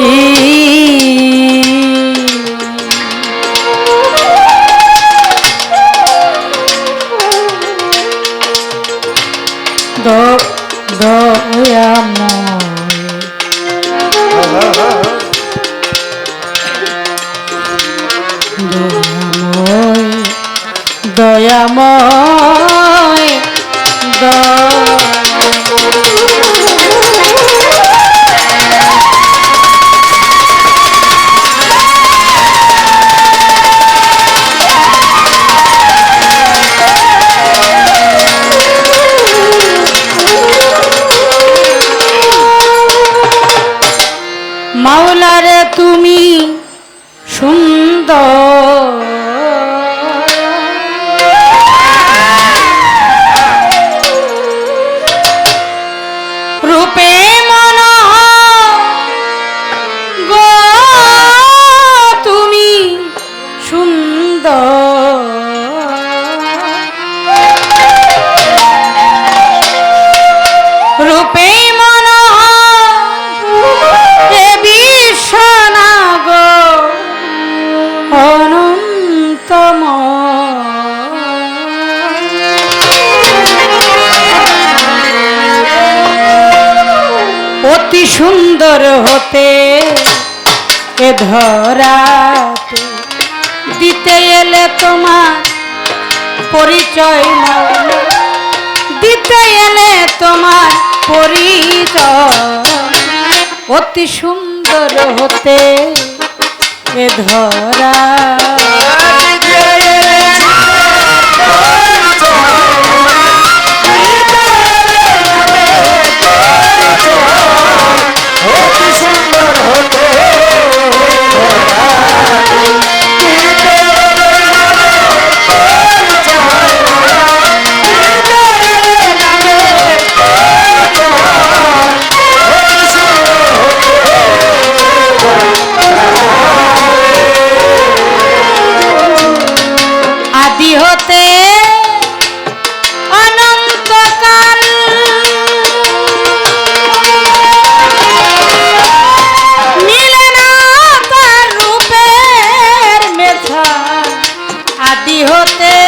की তোর হতে এ ধরাতে দিতে এলে তোমার পরিচয় নাও দিতে এলে তোমার পরিচয় অতি সুন্দর হতে এ ধরা হতে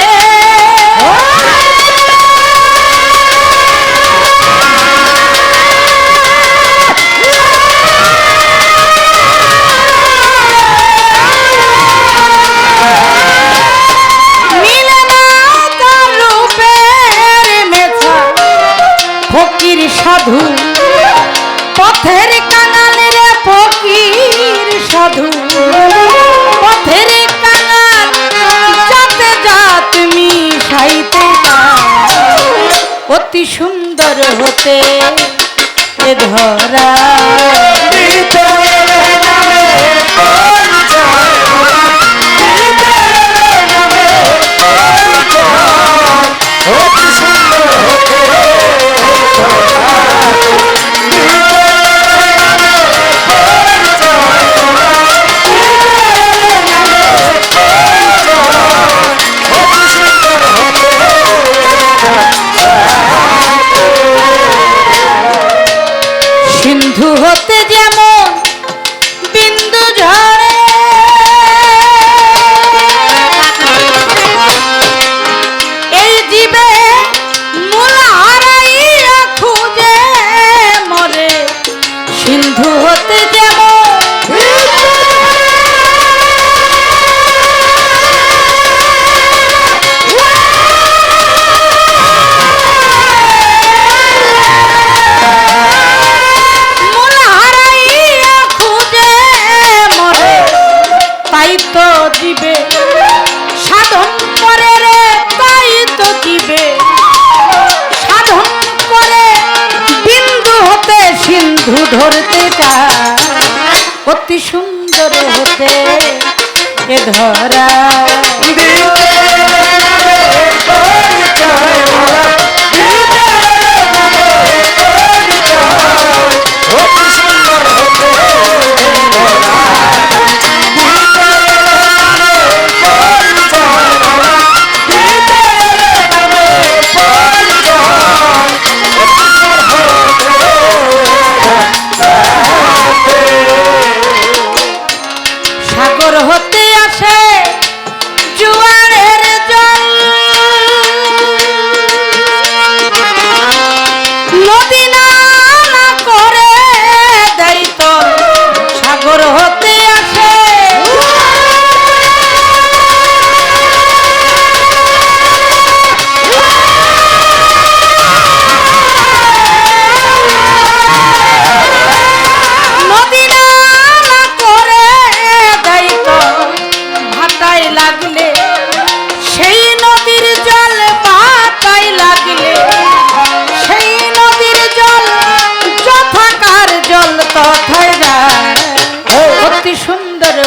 সুন্দর হতে ধরা। ধরতে অতি সুন্দর হতে এ ধরা।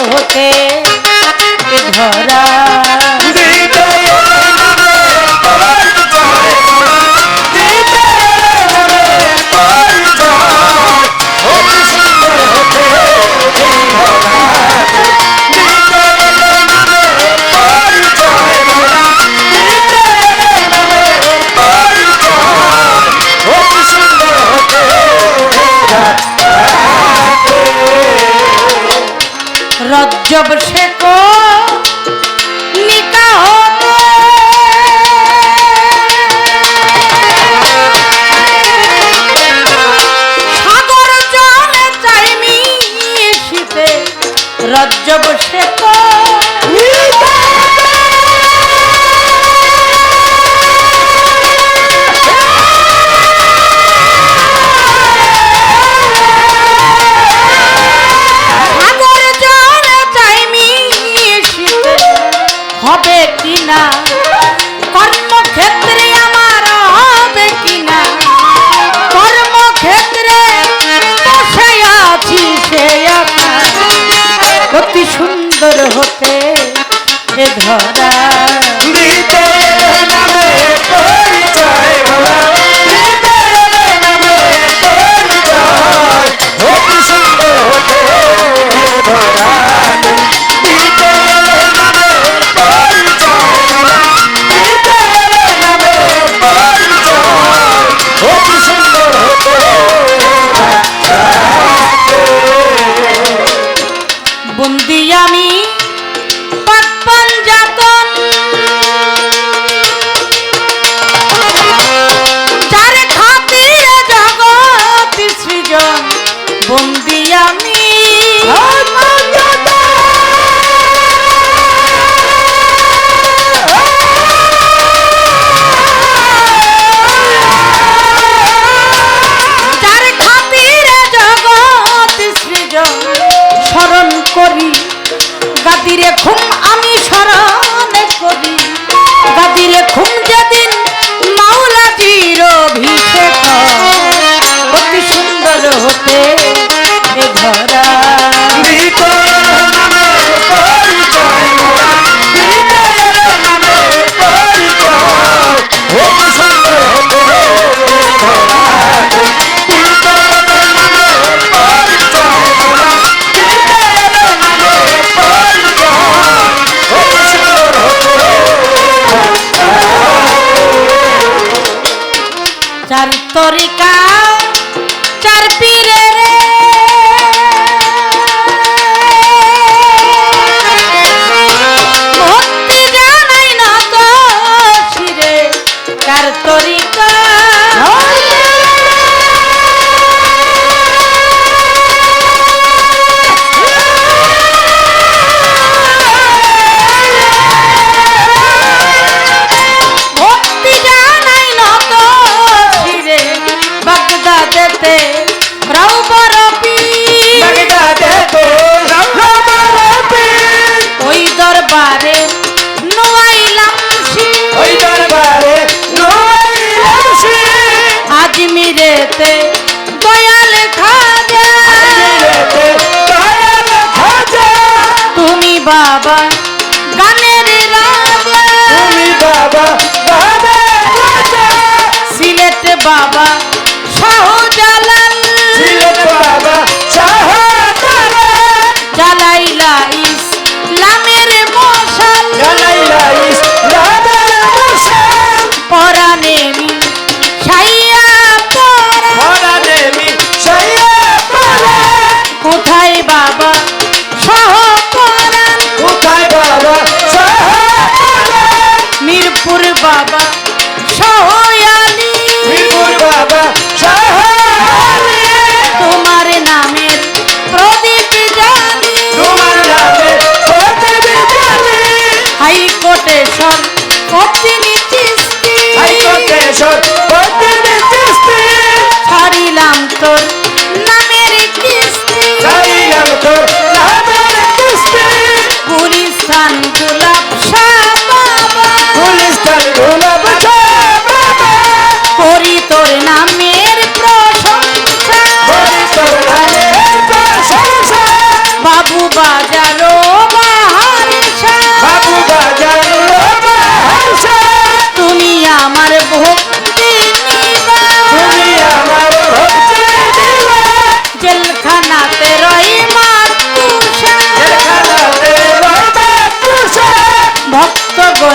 হতে ধরা থেকো হবে কিনা? কর্মক্ষেত্রে আমার হবে কিনা? কর্মক্ষেত্রে বসে আছি সে অতি সুন্দর হতে এ ধরা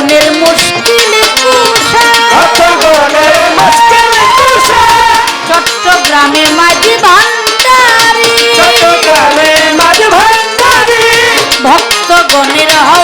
গণের মুশকিলে গণের মুশকিলে চট্টগ্রামের মাঝি ভান্ডারি। চট্টগ্রামের হয়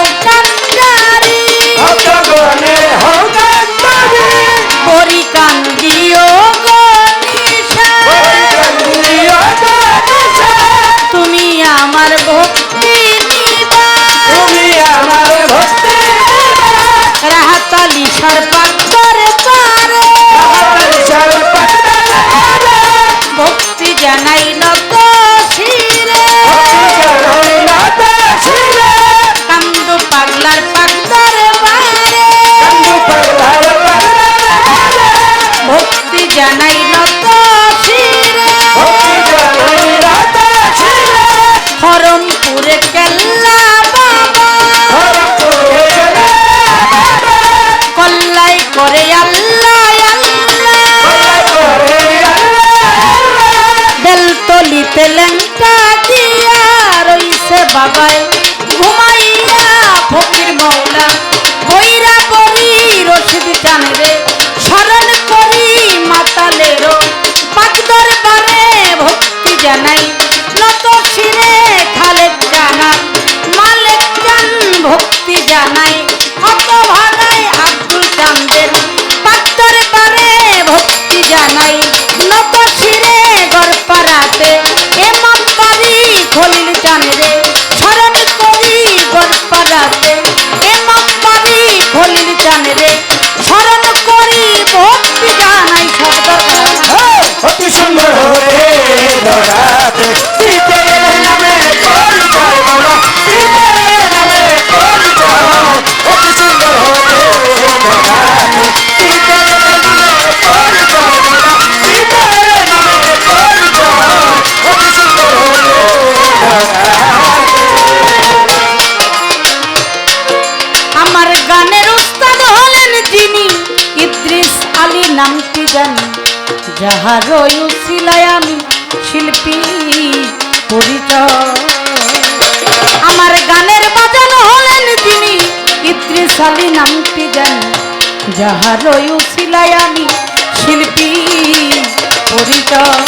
করে আল্লাহ বেলতলিতে লেঙ্কা দিয়া রইছে বাবাই ঘুমাইয়া ফকির মৌলা বইরা বড়ি রশিদ টানরে স্মরণ করি মাতালেরও পাকদর বারে ভক্তি জানাই। ভক্তি জানাই যাহার উসিলায় আমি শিল্পী, পরিচয়। আমার গানের বাজানো হলেন তিনি ইত্রিশালী নামটি জানি যাহার উসিলায় আমি শিল্পী, পরিচয়।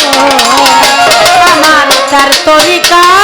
আমার তার তরিকা